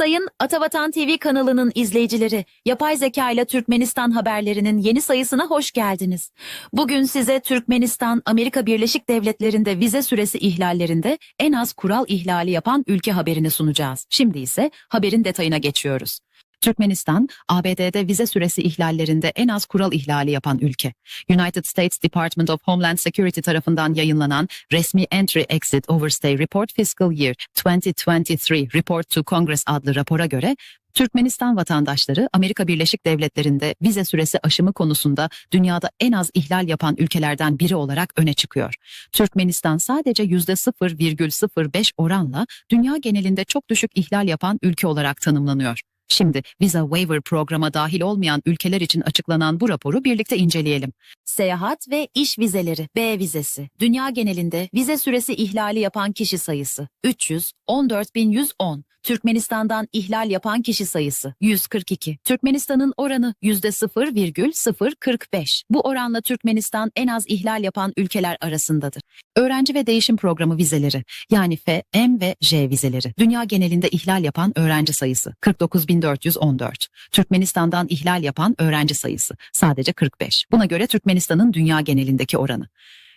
Sayın Atavatan TV kanalının izleyicileri, yapay zeka ile Türkmenistan haberlerinin yeni sayısına hoş geldiniz. Bugün size Türkmenistan, Amerika Birleşik Devletleri'nde vize süresi ihlallerinde en az kural ihlali yapan ülke haberini sunacağız. Şimdi ise haberin detayına geçiyoruz. Türkmenistan, ABD'de vize süresi ihlallerinde en az kural ihlali yapan ülke. United States Department of Homeland Security tarafından yayınlanan resmi Entry Exit Overstay Report Fiscal Year 2023 Report to Congress adlı rapora göre Türkmenistan vatandaşları Amerika Birleşik Devletleri'nde vize süresi aşımı konusunda dünyada en az ihlal yapan ülkelerden biri olarak öne çıkıyor. Türkmenistan sadece %0,05 oranla dünya genelinde çok düşük ihlal yapan ülke olarak tanımlanıyor. Şimdi Visa Waiver programa dahil olmayan ülkeler için açıklanan bu raporu birlikte inceleyelim. Seyahat ve iş vizeleri B vizesi. Dünya genelinde vize süresi ihlali yapan kişi sayısı 314.110. Türkmenistan'dan ihlal yapan kişi sayısı 142. Türkmenistan'ın oranı %0,045. Bu oranla Türkmenistan en az ihlal yapan ülkeler arasındadır. Öğrenci ve değişim programı vizeleri yani F, M ve J vizeleri. Dünya genelinde ihlal yapan öğrenci sayısı 49.414. Türkmenistan'dan ihlal yapan öğrenci sayısı sadece 45. Buna göre Türkmenistan'ın dünya genelindeki oranı.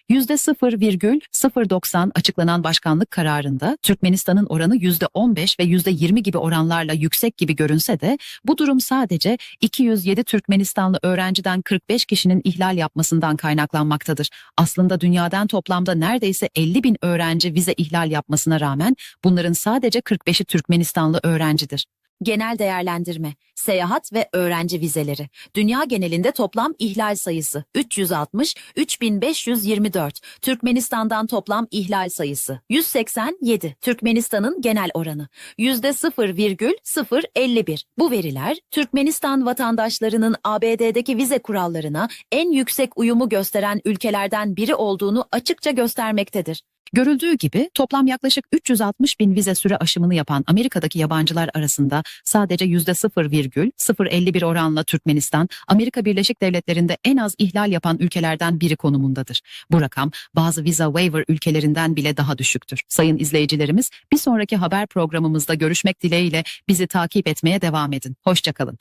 %0,090 açıklanan başkanlık kararında Türkmenistan'ın oranı %15 ve %20 gibi oranlarla yüksek gibi görünse de bu durum sadece 207 Türkmenistanlı öğrenciden 45 kişinin ihlal yapmasından kaynaklanmaktadır. Aslında dünyadan toplamda neredeyse 50 bin öğrenci vize ihlal yapmasına rağmen bunların sadece 45'i Türkmenistanlı öğrencidir. Genel değerlendirme, seyahat ve öğrenci vizeleri. Dünya genelinde toplam ihlal sayısı 360, 3524. Türkmenistan'dan toplam ihlal sayısı 187. Türkmenistan'ın genel oranı %0,051. Bu veriler Türkmenistan vatandaşlarının ABD'deki vize kurallarına en yüksek uyumu gösteren ülkelerden biri olduğunu açıkça göstermektedir. Görüldüğü gibi toplam yaklaşık 360 bin vize süre aşımını yapan Amerika'daki yabancılar arasında sadece %0,051 oranla Türkmenistan, Amerika Birleşik Devletleri'nde en az ihlal yapan ülkelerden biri konumundadır. Bu rakam bazı visa waiver ülkelerinden bile daha düşüktür. Sayın izleyicilerimiz bir sonraki haber programımızda görüşmek dileğiyle bizi takip etmeye devam edin. Hoşçakalın.